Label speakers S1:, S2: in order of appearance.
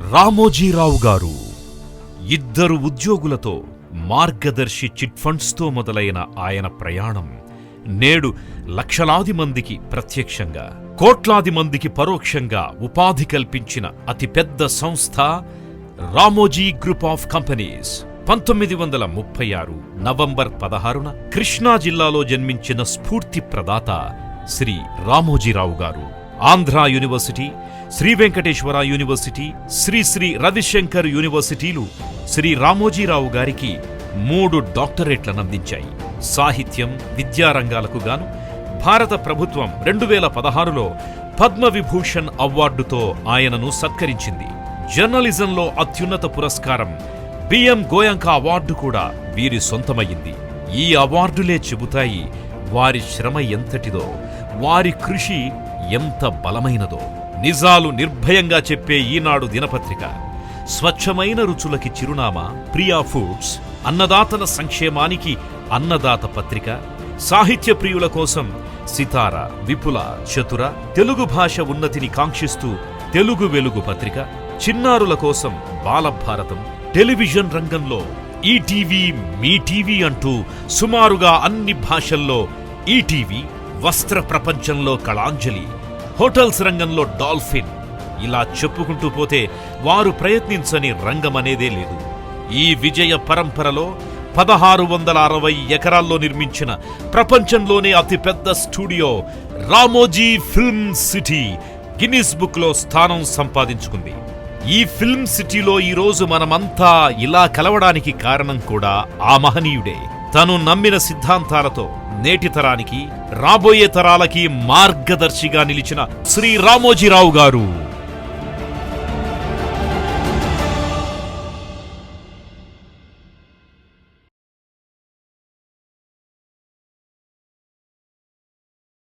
S1: రామోజీరావు గారు ఇద్దరు ఉద్యోగులతో మార్గదర్శి చిట్ ఫండ్స్తో మొదలైన ఆయన ప్రయాణం నేడు లక్షలాది మందికి ప్రత్యక్షంగా కోట్లాది మందికి పరోక్షంగా ఉపాధి కల్పించిన అతిపెద్ద సంస్థ రామోజీ గ్రూప్ ఆఫ్ కంపెనీస్. పంతొమ్మిది వందల ముప్పై ఆరు నవంబర్ పదహారున కృష్ణా జిల్లాలో జన్మించిన స్ఫూర్తి ప్రదాత శ్రీ రామోజీరావు గారు. ఆంధ్ర యూనివర్సిటీ శ్రీ వెంకటేశ్వర యూనివర్సిటీ శ్రీ శ్రీ రవిశంకర్ యూనివర్సిటీలు శ్రీ రామోజీరావు గారికి మూడు డాక్టరేట్లను అందించాయి. సాహిత్యం విద్యారంగాలకు గాను భారత ప్రభుత్వం రెండు వేల పదహారులో పద్మవిభూషణ్ అవార్డుతో ఆయనను సత్కరించింది. జర్నలిజంలో అత్యున్నత పురస్కారం బిఎం గోయంక అవార్డు కూడా వీరి సొంతమయ్యింది. ఈ అవార్డులే చెబుతాయి వారి శ్రమ ఎంతటిదో. వారి కృషి ఎంత బలమైనదో నిజాలు నిర్భయంగా చెప్పే ఈనాడు దినపత్రిక. స్వచ్ఛమైన రుచులకి చిరునామా ప్రియా ఫుడ్స్ అన్నదాతల సంక్షేమానికి అన్నదాత పత్రిక సాహిత్య ప్రియుల కోసం సితార విపుల చతుర తెలుగు భాష ఉన్నతిని కాంక్షిస్తూ తెలుగు వెలుగు పత్రిక చిన్నారుల కోసం బాలభారతం టెలివిజన్ రంగంలో ఈటీవీ మీ టీవీ అంటూ సుమారుగా అన్ని భాషల్లో ఈటీవీ వస్త్ర ప్రపంచంలో కళాంజలి హోటల్స్ రంగంలో డాల్ఫిన్. ఇలా చెప్పుకుంటూ పోతే వారు ప్రయత్నించని రంగమనేదే లేదు. ఈ విజయ పరంపరలో పదహారు వందల అరవై ఎకరాల్లో నిర్మించిన ప్రపంచంలోనే అతిపెద్ద studio Ramoji film city Guinness బుక్లో స్థానం సంపాదించుకుంది. ఈ ఫిల్మ్ సిటీలో ఈరోజు మనమంతా ఇలా కలవడానికి కారణం కూడా ఆ మహనీయుడే. తను నమ్మిన సిద్ధాంతాలతో నేటి తరానికి రాబోయే తరాలకి మార్గదర్శిగా నిలిచిన శ్రీ రామోజీరావు గారు.